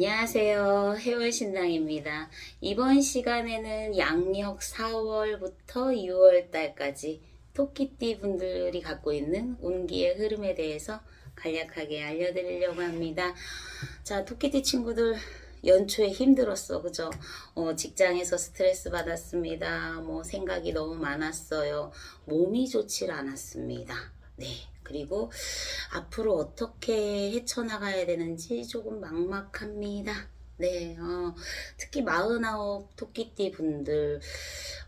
안녕하세요. 해월신당입니다. 이번 시간에는 양력 4월부터 6월달까지 토끼띠 분들이 갖고 있는 운기의 흐름에 대해서 간략하게 알려드리려고 합니다. 자, 토끼띠 친구들 연초에 힘들었어. 그죠? 어, 직장에서 스트레스 받았습니다. 뭐 생각이 너무 많았어요. 몸이 좋질 않았습니다. 네. 그리고 앞으로 어떻게 헤쳐나가야 되는지 조금 막막합니다. 네, 어, 특히 49 토끼띠 분들,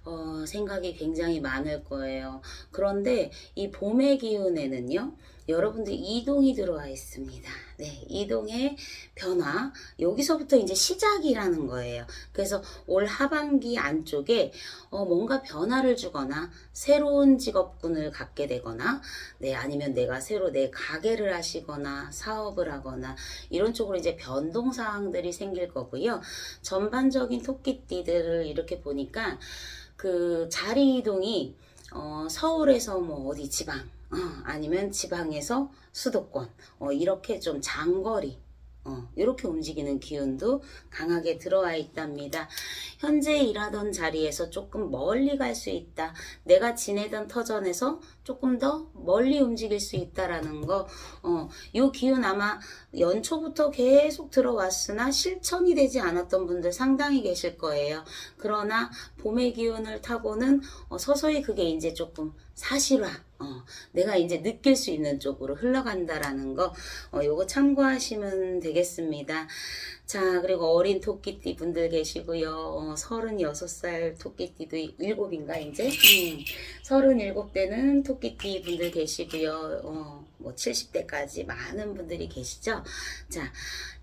어, 생각이 굉장히 많을 거예요. 그런데 이 봄의 기운에는요, 여러분들 이동이 들어와 있습니다. 네, 이동의 변화. 여기서부터 이제 시작이라는 거예요. 그래서 올 하반기 안쪽에 어, 뭔가 변화를 주거나 새로운 직업군을 갖게 되거나 네, 아니면 내가 새로 내 가게를 하시거나 사업을 하거나 이런 쪽으로 이제 변동 사항들이 생길 거고요. 전반적인 토끼띠들을 이렇게 보니까 그 자리 이동이 어, 서울에서 뭐 어디 지방 어, 아니면 지방에서 수도권 어, 이렇게 좀 장거리 어, 이렇게 움직이는 기운도 강하게 들어와 있답니다. 현재 일하던 자리에서 조금 멀리 갈 수 있다. 내가 지내던 터전에서 조금 더 멀리 움직일 수 있다라는 거, 어, 요 기운 아마 연초부터 계속 들어왔으나 실천이 되지 않았던 분들 상당히 계실 거예요. 그러나 봄의 기운을 타고는 어, 서서히 그게 이제 조금 사실화, 어, 내가 이제 느낄 수 있는 쪽으로 흘러간다라는 거, 어, 요거 참고하시면 되겠습니다. 자, 그리고 어린 토끼띠 분들 계시고요. 어, 36살 토끼띠도 7인가, 이제? 음, 37대는 토끼띠 분들 계시고요. 어, 뭐 70대까지 많은 분들이 계시죠? 자,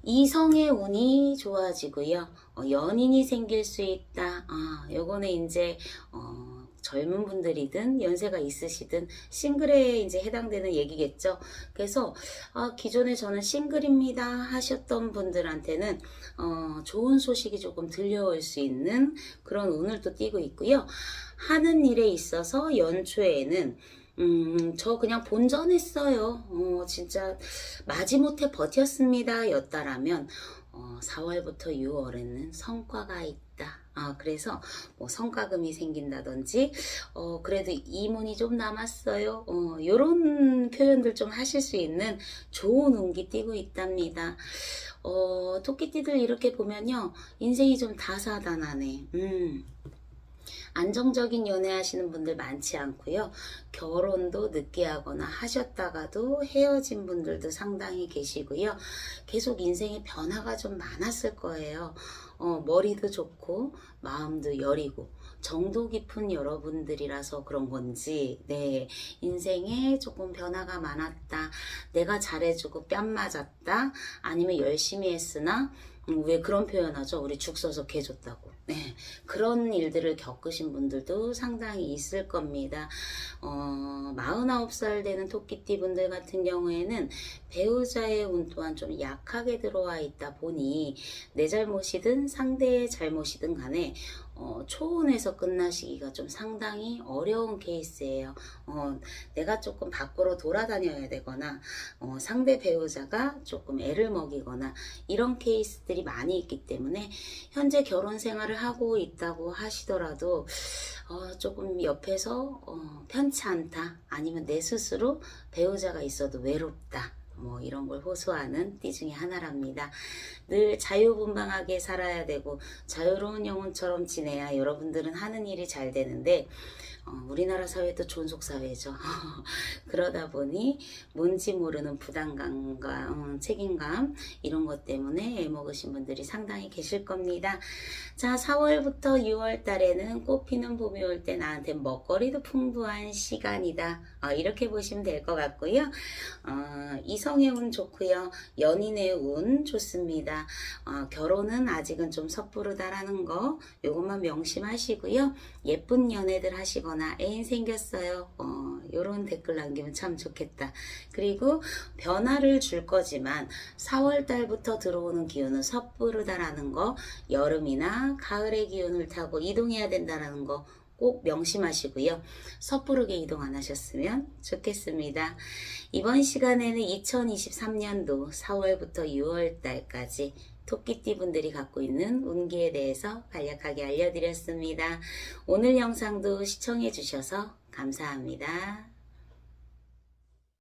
이성의 운이 좋아지고요. 어, 연인이 생길 수 있다. 아, 요거는 이제, 어, 젊은 분들이든 연세가 있으시든 싱글에 이제 해당되는 얘기겠죠. 그래서 아, 기존에 저는 싱글입니다 하셨던 분들한테는 어, 좋은 소식이 조금 들려올 수 있는 그런 운을 또 띄고 있고요. 하는 일에 있어서 연초에는 음, 저 그냥 본전했어요. 어, 진짜 마지못해 버텼습니다. 였다라면, 어, 4월부터 6월에는 성과가 있다. 아, 그래서 뭐 성과금이 생긴다든지, 어, 그래도 이문이 좀 남았어요. 어, 요런 표현들 좀 하실 수 있는 좋은 운기 띄고 있답니다. 어, 토끼띠들 이렇게 보면요. 인생이 좀 다사다난해. 음. 안정적인 연애 하시는 분들 많지 않고요. 결혼도 늦게 하거나 하셨다가도 헤어진 분들도 상당히 계시고요. 계속 인생에 변화가 좀 많았을 거예요. 어, 머리도 좋고 마음도 여리고 정도 깊은 여러분들이라서 그런 건지 네 인생에 조금 변화가 많았다 내가 잘해주고 뺨 맞았다 아니면 열심히 했으나 음, 왜 그런 표현하죠? 우리 죽 써서 개 줬다고. 네. 그런 일들을 겪으신 분들도 상당히 있을 겁니다. 어, 49살 되는 토끼띠 분들 같은 경우에는 배우자의 운 또한 좀 약하게 들어와 있다 보니 내 잘못이든 상대의 잘못이든 간에 어, 초혼에서 끝나시기가 좀 상당히 어려운 케이스예요. 어, 내가 조금 밖으로 돌아다녀야 되거나 어, 상대 배우자가 조금 애를 먹이거나 이런 케이스들이 많이 있기 때문에 현재 결혼 생활을 하고 있다고 하시더라도 어, 조금 옆에서 어, 편치 않다 아니면 내 스스로 배우자가 있어도 외롭다 뭐 이런 걸 호소하는 띠 중에 하나랍니다. 늘 자유분방하게 살아야 되고 자유로운 영혼처럼 지내야 여러분들은 하는 일이 잘 되는데 어, 우리나라 사회도 존속 사회죠. 그러다 보니 뭔지 모르는 부담감과 음, 책임감 이런 것 때문에 애 먹으신 분들이 상당히 계실 겁니다. 자, 4월부터 6월 달에는 꽃피는 봄이 올 때 나한테 먹거리도 풍부한 시간이다. 어, 이렇게 보시면 될 것 같고요. 어, 이성의 운 좋고요. 연인의 운 좋습니다. 어, 결혼은 아직은 좀 섣부르다라는 거 요것만 명심하시고요. 예쁜 연애들 하시 거나 애인 생겼어요. 어, 요런 댓글 남기면 참 좋겠다. 그리고 변화를 줄 거지만 4월 달부터 들어오는 기운은 섣부르다라는 거 여름이나 가을의 기운을 타고 이동해야 된다라는 거 꼭 명심하시고요. 섣부르게 이동 안 하셨으면 좋겠습니다. 이번 시간에는 2023년도 4월부터 6월 달까지 토끼띠 분들이 갖고 있는 운기에 대해서 간략하게 알려드렸습니다. 오늘 영상도 시청해 주셔서 감사합니다.